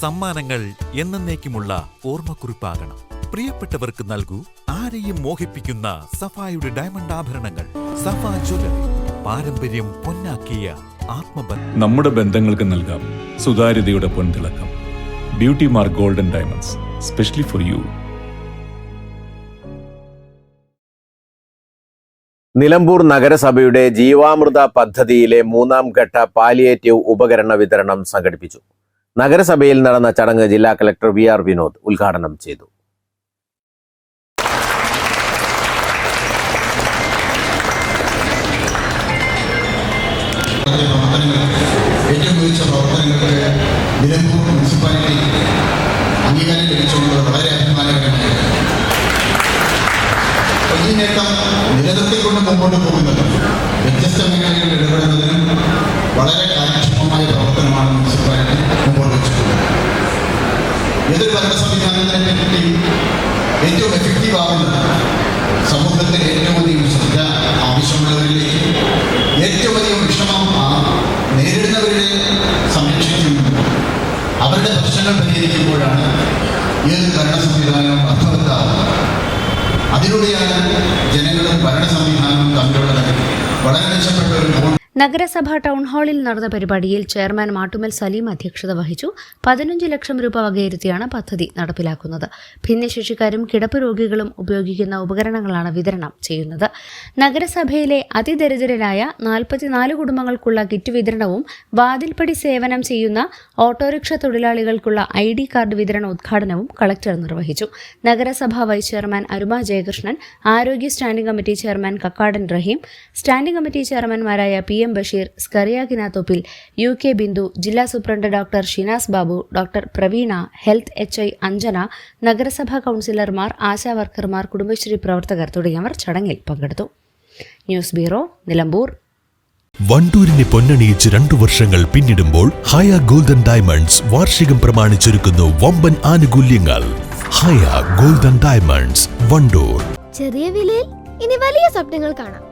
സമ്മാനങ്ങൾ എന്നേക്കുമുള്ള ഓർമ്മക്കുറിപ്പാകണം. പ്രിയപ്പെട്ടവർക്ക് നൽകൂ ആരെയും മോഹിപ്പിക്കുന്ന സഫായുടെ ഡയമണ്ട് ആഭരണങ്ങൾ. സഫ ജ്വല്ലറി പാരമ്പര്യം പൊന്നാക്കിയ ആത്മബന്ധം. നമ്മുടെ ബന്ധങ്ങൾക്ക് നൽകാം സുതാര്യതയുടെ പൊൻതിളക്കം. Beauty mark golden diamonds specially for you Nilambur നഗരസഭയുടെ ജീവാമൃത പദ്ധതിയിലെ മൂന്നാം ഘട്ട പാലിയേറ്റീവ് ഉപകരണ വിതരണം സംഘടിപ്പിച്ചു. നഗരസഭയിൽ നടന്ന ചടങ്ങ് ജില്ലാ കലക്ടർ വി ആർ വിനോദ് ഉദ്ഘാടനം ചെയ്തു. ഏറ്റവും മികച്ച നിലനിർത്തിക്കൊണ്ട് മുമ്പോട്ട് പോകുന്നത് വ്യത്യസ്ത മേഖലകളിൽ ഇടപെടുന്നതിനും വളരെ സംവിധാനത്തിനെ പറ്റി ഏറ്റവും എഫക്റ്റീവ് ആവുന്നത് സമൂഹത്തിൽ ഏറ്റവും അധികം ശ്രദ്ധ ആവശ്യമുള്ളവരിലേക്ക് ഏറ്റവും അധികം വിഷമം നേരിടുന്നവരെ സംരക്ഷിക്കുന്നുണ്ട് അവരുടെ പ്രശ്നങ്ങൾ പരിഹരിക്കുമ്പോഴാണ് ഏത് ഭരണ സംവിധാനവും അർത്ഥവത്താകുന്നത് അതിലൂടെയാണ് ജനങ്ങളും ഭരണ സംവിധാനവും തമ്മിലുള്ള വളരെ മെച്ചപ്പെട്ട ഒരു നഗരസഭ ടൗൺ ഹാളിൽ നടന്ന പരിപാടിയിൽ ചെയർമാൻ മാട്ടുമൽ സലീം അധ്യക്ഷത വഹിച്ചു. പതിനഞ്ച് ലക്ഷം രൂപ വകയിരുത്തിയാണ് പദ്ധതി നടപ്പിലാക്കുന്നത്. ഭിന്നശേഷിക്കാരും കിടപ്പ് രോഗികളും ഉപയോഗിക്കുന്ന ഉപകരണങ്ങളാണ് വിതരണം ചെയ്യുന്നത്. നഗരസഭയിലെ അതിദരിദ്രരായ നാൽപ്പത്തിനാല് കുടുംബങ്ങൾക്കുള്ള കിറ്റ് വിതരണവും വാതിൽപ്പടി സേവനം ചെയ്യുന്ന ഓട്ടോറിക്ഷ തൊഴിലാളികൾക്കുള്ള ഐ ഡി കാർഡ് വിതരണ ഉദ്ഘാടനവും കളക്ടർ നിർവഹിച്ചു. നഗരസഭാ വൈസ് ചെയർമാൻ അരുമ ജയകൃഷ്ണൻ ആരോഗ്യ standing committee chairman Kakkadan Raheem standing committee ചെയർമാൻമാരായ P M Basheer Scaria Kinathoppil U K Bindu ജില്ലാ superintendent doctor Shinas Babu doctor Praveena health H I Anjana നഗരസഭാ കൗൺസിലർമാർ ആശാ വർക്കർമാർ കുടുംബശ്രീ പ്രവർത്തകർ തുടങ്ങിയവർ ചടങ്ങിൽ പങ്കെടുത്തു. News bureau Nilambur. വണ്ടൂരിനെ പൊന്നണിയിച്ച് രണ്ടു വർഷങ്ങൾ പിന്നിടുമ്പോൾ ഹയ ഗോൾഡൻ ഡയമണ്ട്സ് വാർഷികം പ്രമാണിച്ചൊരുക്കുന്നു വമ്പൻ ആനുകൂല്യങ്ങൾ. Haya Golden Diamonds Wandoor. ചെറിയ വിലയിൽ ഇനി വലിയ സ്വപ്നങ്ങൾ കാണാം.